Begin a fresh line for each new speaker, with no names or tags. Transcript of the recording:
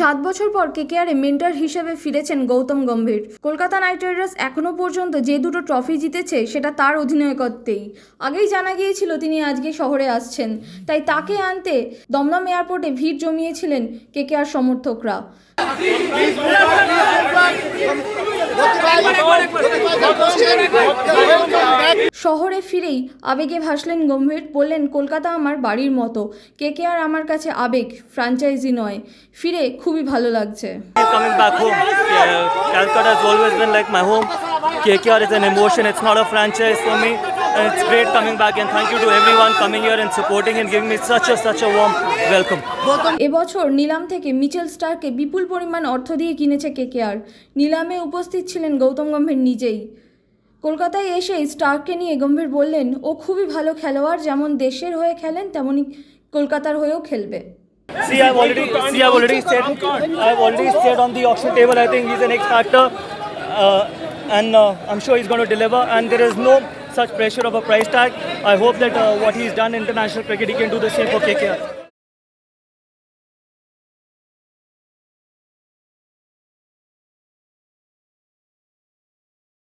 সাত বছর পর কেকেআরে মেন্টার হিসেবে ফিরেছেন গৌতম গম্ভীর কলকাতা নাইট রাইডার্স এখনও পর্যন্ত যে দুটো ট্রফি জিতেছে সেটা তার অধিনায়কত্বেই আগেই জানা গিয়েছিল তিনি আজকে শহরে আসছেন তাই তাকে আনতে দমদম এয়ারপোর্টে ভিড় জমিয়েছিলেন কেকেআর সমর্থকরা শহরে ফিরেই আবেগে ভাসলেন গম্ভীর বললেন কলকাতা আমার বাড়ির মতো কেকেআর আমার কাছে আবেগ ফ্র্যাঞ্চাইজি নয় ফিরে খুবই ভালো লাগছে
coming back home. Yeah, Calcutta has always been like my home. KKR is an emotion, it's not a franchise for me. And it's great coming back and thank you to everyone coming here and supporting and giving me such a such a warm welcome.
এবছর নিলাম থেকে Mitchell স্টারকে বিপুল পরিমাণ অর্থ দিয়ে কিনেছে KKR নিলামে উপস্থিত ছিলেন গৌতম গম্ভীর নিজেই কলকাতায় এসে স্টারকে নিয়ে গম্ভীর বললেন ও খুবই ভালো খেলোয়াড় যেমন দেশের হয়ে খেলেন তেমনই কলকাতার হয়েও খেলবে
See, I've already see, I've already said I've already said on the auction table. I think he's an X factor, uh, and uh, I'm sure he's going to deliver. And there is no such pressure of a price tag. I hope that uh, what he's done in international cricket, he can do the same for KKR.